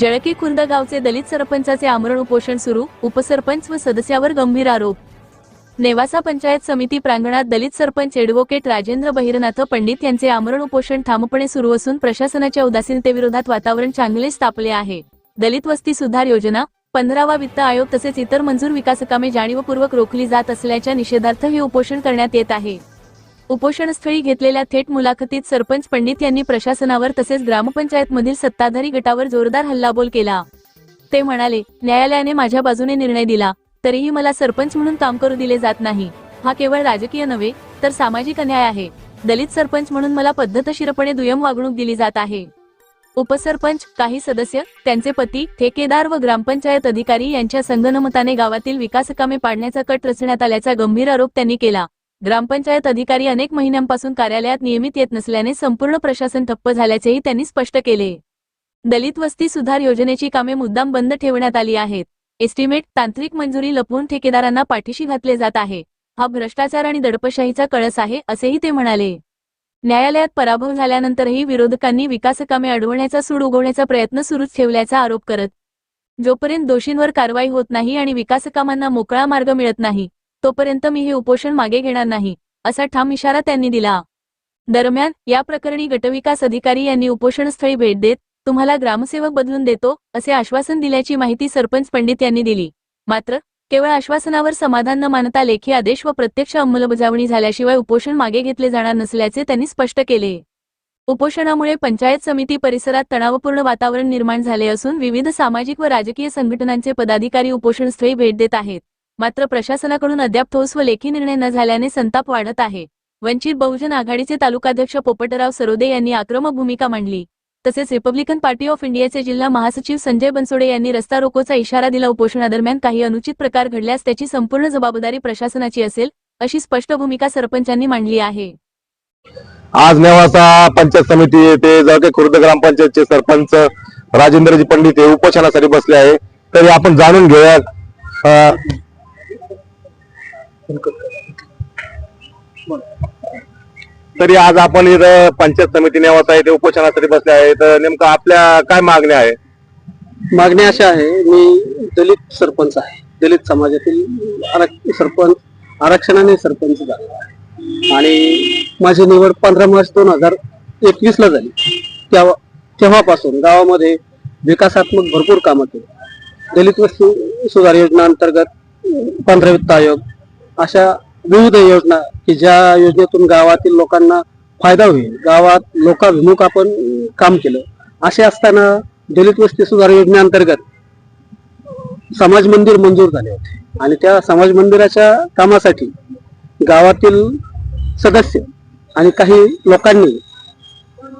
जळके खुर्द गावचे दलित सरपंचाचे आमरण उपोषण सुरू उपसरपंच व सदस्यावर गंभीर आरोप. नेवासा पंचायत समिती प्रांगणात दलित सरपंच एडव्होकेट राजेंद्र बहिरनाथ पंडित यांचे आमरण उपोषण ठामपणे सुरू असून प्रशासनाच्या उदासीनतेविरोधात वातावरण चांगलेच तापले आहे. दलित वस्ती सुधार योजना पंधरावा वित्त आयोग तसेच इतर मंजूर विकासकामे जाणीवपूर्वक रोखली जात असल्याच्या निषेधार्थ हे उपोषण करण्यात येत आहे. उपोषणस्थळी घेतलेल्या थेट मुलाखतीत सरपंच पंडित यांनी प्रशासनावर तसेच ग्रामपंचायतमधील सत्ताधारी गटावर जोरदार हल्लाबोल केला. ते म्हणाले न्यायालयाने माझ्या बाजूने निर्णय दिला तरीही मला सरपंच म्हणून काम करू दिले जात नाही. हा केवळ राजकीय नव्हे तर सामाजिक अन्याय आहे. दलित सरपंच म्हणून मला पद्धतशीरपणे दुय्यम वागणूक दिली जात आहे. उपसरपंच काही सदस्य त्यांचे पती ठेकेदार व ग्रामपंचायत अधिकारी यांच्या संगनमताने गावातील विकासकामे पाडण्याचा कट रचण्यात आल्याचा गंभीर आरोप त्यांनी केला. ग्रामपंचायत अधिकारी अनेक महिन्यांपासून कार्यालयात नियमित येत नसल्याने संपूर्ण प्रशासन ठप्प झाल्याचेही त्यांनी स्पष्ट केले. दलित वस्ती सुधार योजनेची कामे मुद्दाम बंद ठेवण्यात आली आहेत. एस्टिमेट तांत्रिक मंजुरी लपवून ठेकेदारांना पाठीशी घातले जात आहे. हा भ्रष्टाचार आणि दडपशाहीचा कळस आहे असेही ते म्हणाले. न्यायालयात पराभव झाल्यानंतरही विरोधकांनी विकासकामे अडवण्याचा सूड उगवण्याचा प्रयत्न सुरूच ठेवल्याचा आरोप करत जोपर्यंत दोषींवर कारवाई होत नाही आणि विकासकामांना मोकळा मार्ग मिळत नाही तोपर्यंत मी हे उपोषण मागे घेणार नाही असा ठाम इशारा त्यांनी दिला. दरम्यान या प्रकरणी गटविकास अधिकारी यांनी उपोषणस्थळी भेट देत तुम्हाला ग्रामसेवक बदलून देतो असे आश्वासन दिल्याची माहिती सरपंच पंडित यांनी दिली. मात्र केवळ आश्वासनावर समाधान न मानता लेखी आदेश व प्रत्यक्ष अंमलबजावणी झाल्याशिवाय उपोषण मागे घेतले जाणार नसल्याचे त्यांनी स्पष्ट केले. उपोषणामुळे पंचायत समिती परिसरात तणावपूर्ण वातावरण निर्माण झाले असून विविध सामाजिक व राजकीय संघटनांचे पदाधिकारी उपोषणस्थळी भेट देत आहेत. मात्र प्रशासनाकडून अद्याप ठोस व लेखी निर्णय न झाल्याने संताप वाढत आहे. वंचित बहुजन आघाडीचे तालुकाध्यक्ष पोपटराव सरोदे यांनी आक्रमक भूमिका मांडली. तसेच रिपब्लिकन पार्टी ऑफ इंडियाचे जिल्हा महासचिव संजय बनसोडे यांनी रस्ता रोकोचा इशारा दिला. उपोषणादरम्यान काही अनुचित प्रकार घडल्यास त्याची संपूर्ण जबाबदारी प्रशासनाची असेल अशी स्पष्ट भूमिका सरपंचांनी मांडली आहे. आज नेवासा पंचायत समिती येथे जळके खुर्द ग्रामपंचायतचे सरपंच राजेंद्रजी पंडित हे उपोषणासाठी बसले आहे. तरी आपण जाणून घेऊया तरी आज आपण इथं पंचायत समिती नेवात आहे ते उपोषणासाठी बसले आहे. तर नेमकं आपल्या काय मागण्या आहे मागणी अशा आहे मी दलित सरपंच आहे. दलित समाजातील आरक- सरपंच आरक्षणाने सरपंच झालो आहे. आणि माझी निवड पंधरा मार्च दोन हजार एकवीस ला झाली. तेव्हा तेव्हापासून गावामध्ये विकासात्मक भरपूर कामं केली. दलित वस्तू सुधार योजना अंतर्गत पंधरा वित्त आयोग अशा विविध योजना की ज्या योजनेतून गावातील लोकांना फायदा होईल. गावात लोकाभिमुख आपण काम केलं. असे असताना दलित वस्ती सुधार योजनेअंतर्गत समाज मंदिर मंजूर झाले होते. आणि त्या समाज मंदिराच्या कामासाठी गावातील सदस्य आणि काही लोकांनी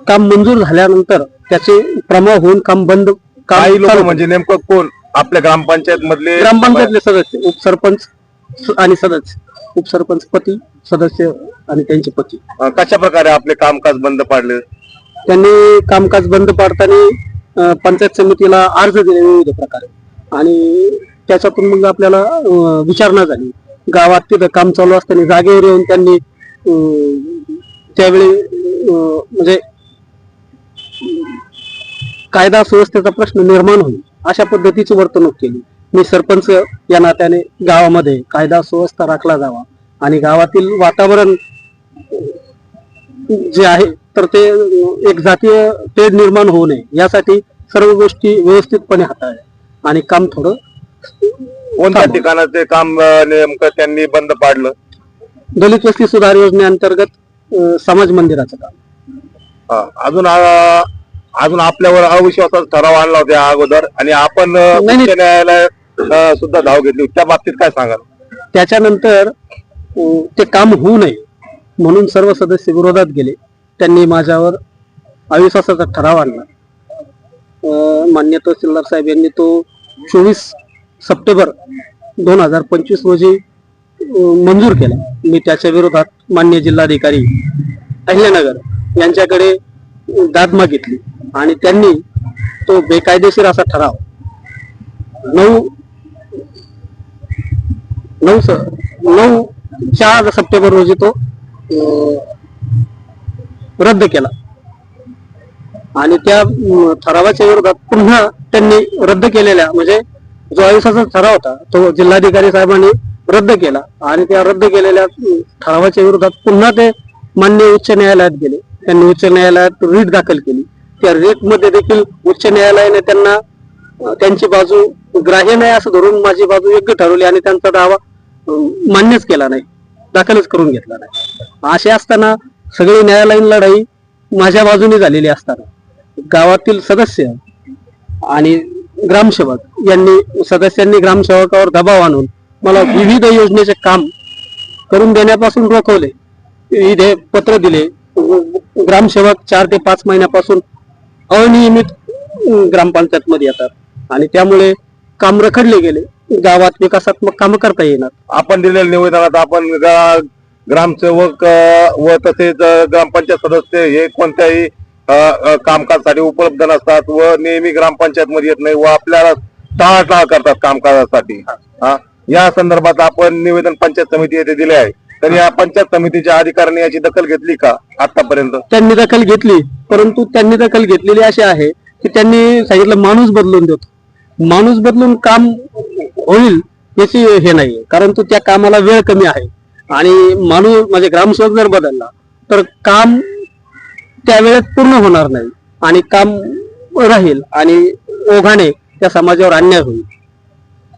काम मंजूर झाल्यानंतर त्याचे प्रमाण होऊन काम बंद काही लोक म्हणजे नेमकं कोण? आपल्या ग्रामपंचायत मधले ग्रामपंचायतले सदस्य उपसरपंच. आणि सदस्य उपसरपंच पती सदस्य आणि त्यांचे पती. अं, कशा प्रकारे आपले कामकाज बंद पाडले? त्यांनी कामकाज बंद पाडताना अं, पंचायत समितीला अर्ज दिले विविध प्रकारे. आणि त्याच्यातून मग आपल्याला अं, विचारणा झाली. गावात तिथं काम चालू असताना जागेवर येऊन त्यांनी अं, त्यावेळी अं, म्हणजे कायदा सुव्यवस्थेचा प्रश्न निर्माण होईल अशा पद्धतीची वर्तणूक केली. मी सरपंच या नात्याने गावामध्ये कायदा सुव्यवस्था राखला जावा आणि गावातील वातावरण जे आहे तर ते एक जातीय तेढ निर्माण होऊ नये. यासाठी सर्व गोष्टी व्यवस्थितपणे हाताळल्या. आणि काम थोडं कोणत्या ठिकाणाचे काम नेमकं त्यांनी बंद पाडलं? दलित वस्ती सुधार योजनेअंतर्गत समाज मंदिराचं काम. अजून अजून आपल्यावर अविश्वासाचा ठराव आणला होता अगोदर. आणि आपण न्यायालयात सुद्धा धाव घेतली. त्या बाबतीत काय सांगाल? त्याच्यानंतर अं, ते काम होऊ नये म्हणून सर्व सदस्य विरोधात गेले. त्यांनी माझ्यावर अविश्वासाचा ठराव आणला. अं, मान्य तहसीलदार साहेब यांनी तो चोवीस सप्टेंबर दोन हजार पंचवीस रोजी मंजूर केला. मी त्याच्या विरोधात मान्य जिल्हाधिकारी अहिल्यानगर यांच्याकडे दाद मागितली आणि त्यांनी तो बेकायदेशीर असा ठराव नऊ नऊ स नऊ चार सप्टेंबर रोजी तो अं, रद्द केला. आणि त्या ठरावाच्या विरोधात पुन्हा त्यांनी रद्द केलेल्या म्हणजे जो आयुष्याचा ठराव होता तो जिल्हाधिकारी साहेबांनी रद्द केला. आणि त्या रद्द केलेल्या ठरावाच्या विरोधात पुन्हा ते मान्य उच्च न्यायालयात गेले. त्यांनी उच्च न्यायालयात रीट दाखल केली. त्या रीटमध्ये देखील उच्च न्यायालयाने त्यांना त्यांची बाजू ग्राह्य नाही असं धरून माझी बाजू योग्य ठरवली आणि त्यांचा दावा मान्यच केला नाही. दाखलच करून घेतला नाही. असे असताना सगळी न्यायालयीन लढाई माझ्या बाजूने झालेली असताना गावातील सदस्य आणि ग्रामसेवक यांनी सदस्यांनी ग्रामसेवकावर दबाव आणून मला विविध योजनेचे काम करून देण्यापासून रोखवले. इथे पत्र दिले. ग्रामसेवक चार ते पाच महिन्यापासून अनियमित ग्रामपंचायतमध्ये येतात. आणि त्यामुळे काम रखडले गेले. गावात विकासात्मक कामं करता येणार. आपण दिलेल्या निवेदनात आपण गा- ग्रामसेवक अ, व तसेच अ, ग्रामपंचायत सदस्य हे कोणत्याही अ, अ, कामकाजासाठी उपलब्ध नसतात व नेहमी ग्रामपंचायत मध्ये येत नाही व आपल्याला टाळाटाळ करतात कामकाजासाठी. हा. या संदर्भात आपण निवेदन पंचायत समिती येथे दिले आहे. तर या पंचायत समितीच्या अधिकाऱ्यांनी याची दखल घेतली का आतापर्यंत? त्यांनी दखल घेतली परंतु त्यांनी दखल घेतलेली अशी आहे की त्यांनी सांगितलं माणूस बदलून देतो. माणूस बदलून काम होईल याची हे नाही कारण तो त्या कामाला वेळ कमी आहे. आणि माणूस म्हणजे ग्रामसेवक जर बदलला तर काम त्या वेळेत पूर्ण होणार नाही. आणि काम राहील आणि ओघाने त्या समाजावर अन्याय होईल.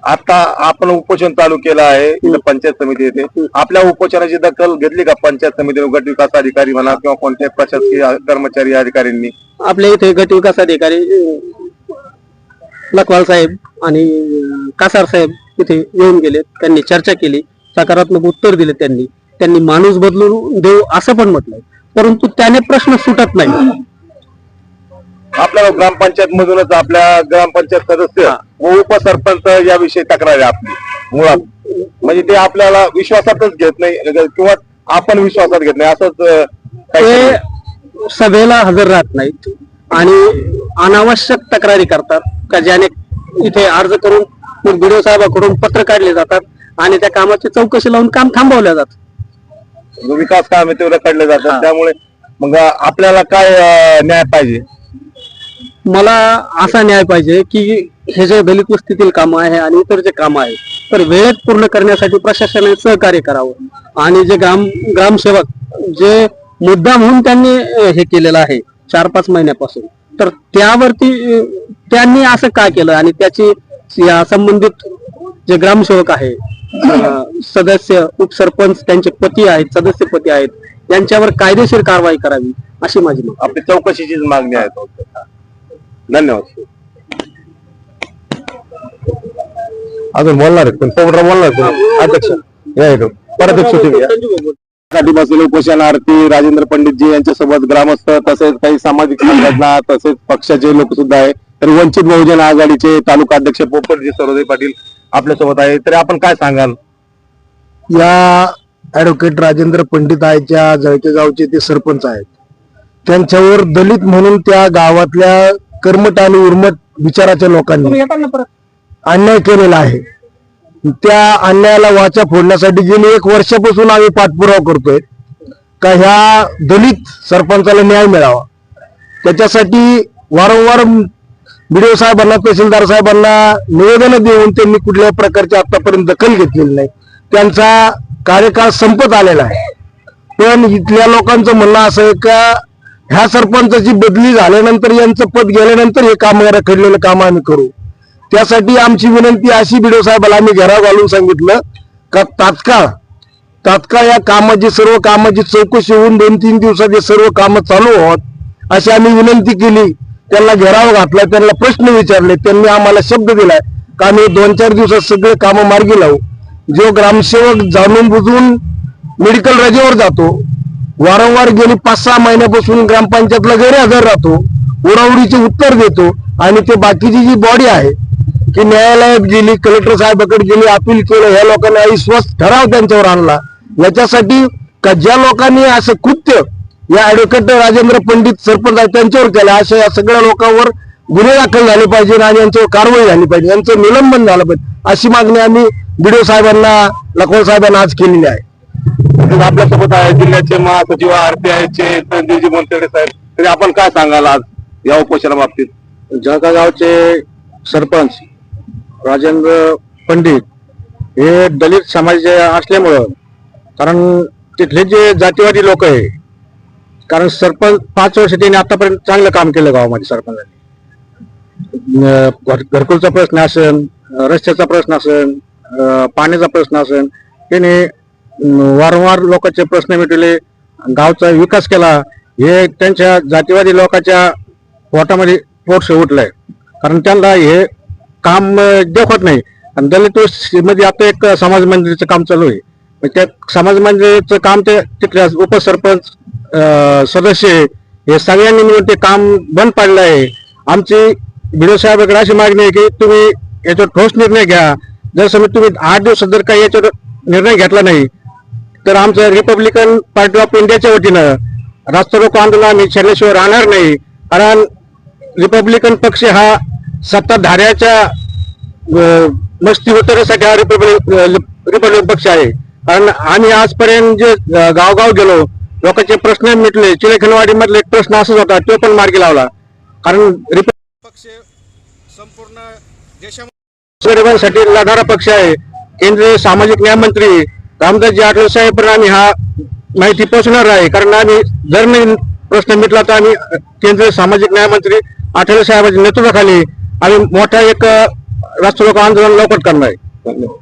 आता आपण उपोषण चालू केलं आहे इथं पंचायत समिती येथे आपल्या उपोषणाची दखल घेतली का पंचायत समिती गट विकास अधिकारी म्हणा किंवा कोणत्याही प्रशासकीय कर्मचारी अधिकाऱ्यांनी? आपल्या इथे गट विकास अधिकारी लखवाल साहेब आणि कासार साहेब इथे येऊन गेले त्यांनी चर्चा केली. सकारात्मक उत्तर दिले त्यांनी. त्यांनी माणूस बदलून देऊ असं पण म्हटलंय. परंतु त्याने प्रश्न सुटत नाही. आपल्या ग्रामपंचायत मधूनच आपल्या ग्रामपंचायत सदस्य व उपसरपंच याविषयी तक्रार आहे आपली. मुळात. म्हणजे ते आपल्याला विश्वासातच घेत नाही किंवा आपण विश्वासात घेत नाही. असंच. ते सभेला हजर राहत नाहीत. आणि अनावश्यक तक्रारी करतात का ज्याने इथे अर्ज करून बीडीओ साहेबाकडून पत्र काढले जातात आणि त्या कामाची चौकशी लावून काम थांबवलं जातं. विकास काम आहे ते रखडले जातात त्यामुळे मग आपल्याला काय न्याय पाहिजे? मला असा न्याय पाहिजे की हे जे दलित वस्तीतील कामं आहे आणि इतर जे कामं आहे तर वेळेत पूर्ण करण्यासाठी प्रशासनाने सहकार्य करावं. आणि जे ग्राम ग्रामसेवक जे मुद्दा म्हणून त्यांनी हे केलेलं आहे चार पाच महिन्यापासून. तर त्यावरती त्यांनी असं का केलं? आणि त्याची या संबंधित जे ग्रामसेवक आहे सदस्य उपसरपंच त्यांचे पती आहेत सदस्य पती आहेत यांच्यावर कायदेशीर कारवाई करावी अशी माझी मागणी. आपली चौकशीचीच मागणी आहे. धन्यवाद. अजून बोलणार आहेत पण बोलणार. अध्यक्ष. या या. साठी बसलेले उपोषणार्थी राजेंद्र पंडितजी यांच्यासोबत ग्रामस्थ तसेच काही सामाजिक संघटना तसेच पक्षाचे लोक सुद्धा आहे. तर वंचित बहुजन आघाडीचे तालुका अध्यक्ष पोपटजी सरोदे पाटील आपल्यासोबत आहे. तरी आपण काय सांगाल? या ऍडव्होकेट राजेंद्र पंडित आहेत ज्या जळके गावचे ते सरपंच आहेत. त्यांच्यावर दलित म्हणून त्या गावातल्या कर्मट आणि उर्मट विचाराच्या लोकांनी अन्याय केलेला आहे. त्या अन्यायाला वाचा फोडण्यासाठी गेली. एक वर्षापासून आम्ही पाठपुरावा करतोय. का ह्या दलित सरपंचाला न्याय मिळावा. त्याच्यासाठी वारंवार बीडीओ साहेबांना तहसीलदार साहेबांना निवेदन देऊन त्यांनी कुठल्याही प्रकारची आतापर्यंत दखल घेतलेली नाही. त्यांचा कार्यकाळ संपत आलेला आहे. पण इथल्या लोकांचं म्हणणं असं आहे का ह्या सरपंचाची बदली झाल्यानंतर यांचं पद गेल्यानंतर हे काम रखडलेलं काम आम्ही करू. त्यासाठी आमची विनंती अशी बिडो साहेबाला आम्ही घरावर घालून सांगितलं का तात्काळ तात्काळ या कामाची सर्व कामाची चौकशी होऊन दोन तीन दिवसात हे सर्व कामं चालू होत अशी आम्ही विनंती केली. त्यांना घेराव घातला त्यांना प्रश्न विचारले त्यांनी आम्हाला शब्द दिलाय का आम्ही दोन चार दिवसात सगळे कामं मार्गी लावू. जो ग्रामसेवक जाणून बुजून मेडिकल रजेवर जातो वारंवार गेली पाच सहा महिन्यापासून ग्रामपंचायतला गैरहजर राहतो उडाउडीचे उत्तर देतो आणि ते बाकीची जी बॉडी आहे की न्यायालयात गेली कलेक्टर साहेबाकडे गेली अपील केलं या लोकांनी अविश्वास ठराव त्यांच्यावर आणला. याच्यासाठी का ज्या लोकांनी असं कृत्य या ऍडव्होकेट राजेंद्र पंडित सरपंच आहेत त्यांच्यावर केलं अशा या सगळ्या लोकांवर गुन्हे दाखल झाले पाहिजे आणि यांच्यावर कारवाई झाली पाहिजे यांचं निलंबन झालं पाहिजे. अशी मागणी आम्ही बीडीओ साहेबांना लखवाल साहेबांना आज केलेली आहे. आपल्यासोबत आहे जिल्ह्याचे महासचिव आरपीआयचे संजयजी मोनतेडे साहेब. तरी आपण काय सांगाल आज या उपोषणा बाबतीत जळका गावचे सरपंच राजेंद्र पंडित हे दलित समाजाचे असल्यामुळं कारण तिथले जे जातीवादी लोक आहे कारण सरपंच पाच वर्ष त्यांनी आतापर्यंत चांगलं काम केलं गावामध्ये सरपंचांनी. घर- घरकुलचा प्रश्न असेल रस्त्याचा प्रश्न असेल पाण्याचा प्रश्न असेल त्याने वारंवार लोकांचे प्रश्न मिटवले गावचा विकास केला हे त्यांच्या जातीवादी लोकांच्या पोटामध्ये पोट उठलंय कारण त्यांना हे काम देखत नाही. आणि दलित वस्ती मध्ये आता एक समाज मंदिराचं काम चालू आहे. त्या समाज मंदिराचं काम ते तिथल्या उपसरपंच सदस्य हे सगळ्यांनी मिळून ते काम बंद पाडलं आहे. आमची बिडो साहेबांकडे अशी मागणी आहे की तुम्ही याच्यावर ठोस निर्णय घ्या. जर समज तुम्ही आठ दिवसात जर काही याच्यावर निर्णय घेतला नाही तर आमचं रिपब्लिकन पार्टी ऑफ इंडियाच्या वतीनं रास्ता रोको आंदोलन आम्ही छेडल्याशिवाय राहणार नाही. कारण रिपब्लिकन पक्ष हा सत्ताधाऱ्याच्या मस्ती उतरण्यासाठी हा रिपब्लिक रिपब्लिकन पक्ष आहे. कारण आम्ही आजपर्यंत जे गावगाव गेलो लोकांचे प्रश्न मिटले चिलेखनवाडी मधले एक प्रश्न असाच होता तो पण मार्गी लावला. कारण रिपब्लिक पक्ष संपूर्ण देशामध्ये गरिबांसाठी लढणारा पक्ष आहे. केंद्रीय सामाजिक न्याय मंत्री रामदासजी आठवले साहेब आम्ही हा माहिती पोहोचणार आहे. कारण आम्ही जर नाही प्रश्न मिटला तर आम्ही केंद्रीय सामाजिक न्याय मंत्री आठवले साहेबांच्या नेतृत्वाखाली आम्ही मोठ्या एक राष्ट्र लोक आंदोलन लवकर करणार आहे. धन्यवाद